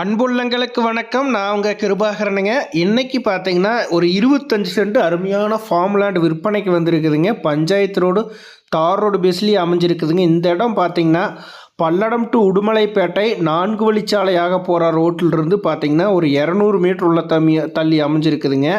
அன்புள்ளங்களுக்கு வணக்கம். நான் உங்கள் கிருபாகரனுங்க. இன்றைக்கி பார்த்தீங்கன்னா ஒரு இருபத்தஞ்சு சென்ட் அருமையான ஃபார்ம் லேண்ட் விற்பனைக்கு வந்திருக்குதுங்க. பஞ்சாயத்து ரோடு தார் ரோடு பேஸ்லேயே அமைஞ்சிருக்குதுங்க. இந்த இடம் பார்த்தீங்கன்னா பல்லடம் டு உடுமலைப்பேட்டை நான்கு வழிச்சாலையாக போகிற ரோட்டிலிருந்து பார்த்தீங்கன்னா ஒரு இரநூறு மீட்டர் உள்ள தம்மி தள்ளி அமைஞ்சிருக்குதுங்க.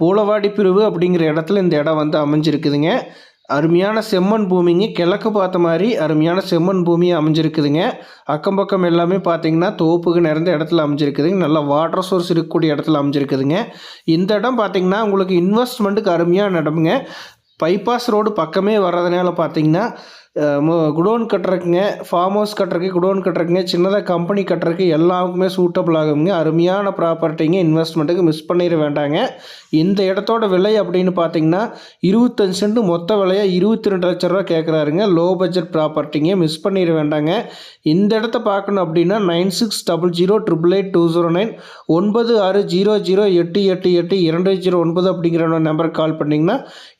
பூலவாடி பிரிவு அப்படிங்கிற இடத்துல இந்த இடம் வந்து அமைஞ்சிருக்குதுங்க. அருமையான செம்மண் பூமிங்க. கிழக்கு பார்த்த மாதிரி அருமையான செம்மண் பூமி அமைஞ்சிருக்குதுங்க. அக்கம் பக்கம் எல்லாமே பார்த்தீங்கன்னா தோப்புக்கு நிறைந்த இடத்துல அமைஞ்சிருக்குதுங்க. நல்லா வாட்டர் சோர்ஸ் இருக்கக்கூடிய இடத்துல அமைஞ்சிருக்குதுங்க. இந்த இடம் பார்த்தீங்கன்னா உங்களுக்கு இன்வெஸ்ட்மெண்ட்டுக்கு அருமையான இடமுங்க. பைபாஸ் ரோடு பக்கமே வர்றதுனால பார்த்தீங்கன்னா குடோன் கட்டுறதுக்குங்க ஃபார்ம் ஹவுஸ் கட்டுறதுக்கு குடோன் கட்டுறக்குங்க சின்னதாக கம்பெனி கட்டுறதுக்கு எல்லாருக்குமே சூட்டபிள் ஆகுங்க அருமையான ப்ராப்பர்ட்டிங்க இன்வெஸ்ட்மெண்ட்டுக்கு மிஸ் பண்ணிட வேண்டாங்க. இந்த இடத்தோட விலை அப்படின்னு பார்த்தீங்கன்னா இருபத்தஞ்சு சென்ட் மொத்த விலையாக இருபத்தி ரெண்டு லட்ச ரூபா கேட்குறாருங்க லோ பட்ஜெட் ப்ராப்பர்ட்டிங்க மிஸ் பண்ணிட வேண்டாங்க. இந்த இடத்த பார்க்கணும் அப்படின்னா nine six double zero triple eight two zero nine ஒன்பது ஆறு ஜீரோ ஜீரோ எட்டு எட்டு எட்டு இரண்டு ஜீரோ ஒன்பது அப்படிங்கிற நம்பருக்கு கால் பண்ணிங்கன்னா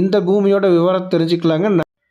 இந்த பூமியோட விவரம் தெரிஞ்சுக்கலாங்க.